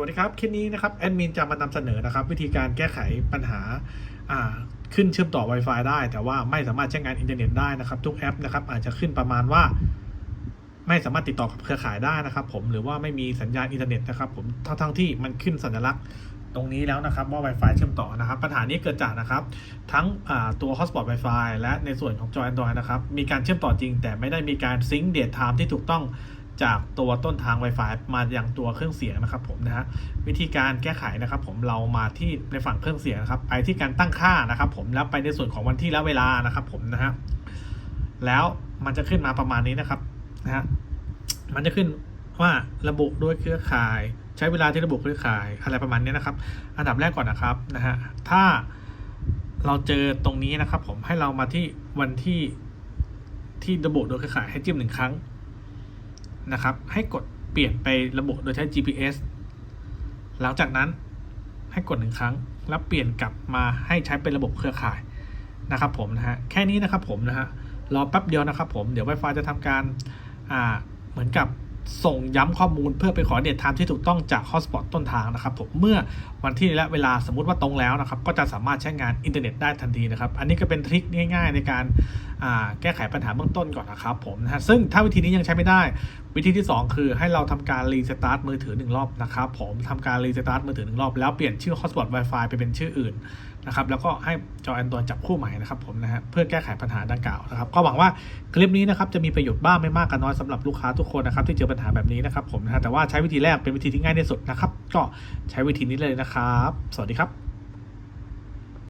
วัสดีครับคลิปนี้นะครับแอดมินจะมานำเสนอนะครับ วิธีการแก้ไขปัญหาอ่าขึ้นเชื่อมต่อ Wi-Fi ได้ แต่ว่าไม่สามารถใช้งานอินเทอร์เน็ตได้นะครับ ทุกแอปนะครับอาจจะขึ้นประมาณว่า ไม่สามารถติดต่อกับเครือข่ายได้นะครับ ผมหรือว่าไม่มีสัญญาณอินเทอร์เน็ตนะครับผมทั้งทั้งที่มันขึ้นสัญลักษณ์ตรงนี้แล้วนะครับว่า Wi-Fi เชื่อมต่อนะครับ ปัญหานี้เกิดจากนะครับ ทั้งอ่าตัว Hotspot Wi-Fi และในส่วนของจอ Android นะครับมีการเชื่อมต่อจริง แต่ไม่ได้มีการซิงค์เดทไทม์ที่ถูกต้อง จากตัวต้นทาง Wi-Fi มาอย่างตัวเครื่องเสียงนะครับผมนะฮะวิธีการแก้ไขนะครับ ผมเรามาที่ในฝั่งเครื่องเสียงนะครับ ไปที่การตั้งค่านะครับ ผมแล้วไปในส่วนของวันที่และเวลานะครับ ผมนะฮะแล้วมันจะขึ้นมาประมาณนี้นะครับนะฮะมันจะขึ้นว่าระบุด้วยเครือข่าย ใช้เวลาที่ระบุเครือข่ายอะไรประมาณนี้นะครับ อันดับแรกก่อนนะครับนะฮะถ้าเราเจอตรงนี้นะครับ ผมให้เรามาที่วันที่ที่ระบุโดยเครือข่ายให้จิ้มหนึ่งครั้ง นะครับ ให้กดเปลี่ยนไประบุโดยใช้ GPS หลังจากนั้นให้กดหนึ่งครั้ง แล้วเปลี่ยนกลับมาให้ใช้เป็นระบบเครือข่ายนะครับผมนะฮะแค่นี้นะครับผมนะฮะรอแป๊บเดียวนะครับผมเดี๋ยว Wi-Fi จะทำการอ่าเหมือนกับส่งย้ำข้อมูลเพื่อไปขอเดทไทม์ที่ถูกต้องจาก Hotspot ต้นทางนะครับผมเมื่อวันที่และเวลาสมมุติว่าตรงแล้วนะครับ ก็จะสามารถใช้งานอินเทอร์เน็ตได้ทันทีนะครับ อันนี้ก็เป็นทริคง่าย ๆ ในการ แก้ไขปัญหาเบื้องต้นก่อนนะครับผมนะฮะซึ่งถ้าวิธีนี้ยังใช้ไม่ได้ วิธีที่ 2 คือให้เราทำการรีสตาร์ทมือถือ 1 รอบนะครับผมทำการรีสตาร์ทมือถือ 1 รอบ แล้วเปลี่ยนชื่อ Hotspot Wi-Fi ไปเป็นชื่ออื่นนะครับแล้วก็ให้จอ Android จับคู่ใหม่นะครับผมนะฮะเพื่อแก้ไขปัญหาดังกล่าวนะครับก็หวังว่าคลิปนี้นะครับจะมีประโยชน์บ้างไม่มากก็น้อยสำหรับลูกค้าทุกคนนะครับที่เจอปัญหาแบบนี้นะครับผมนะฮะแต่ว่าใช้วิธีแรกเป็นวิธีที่ง่ายที่สุดนะครับก็ใช้วิธีนี้เลยนะครับ สวัสดีครับ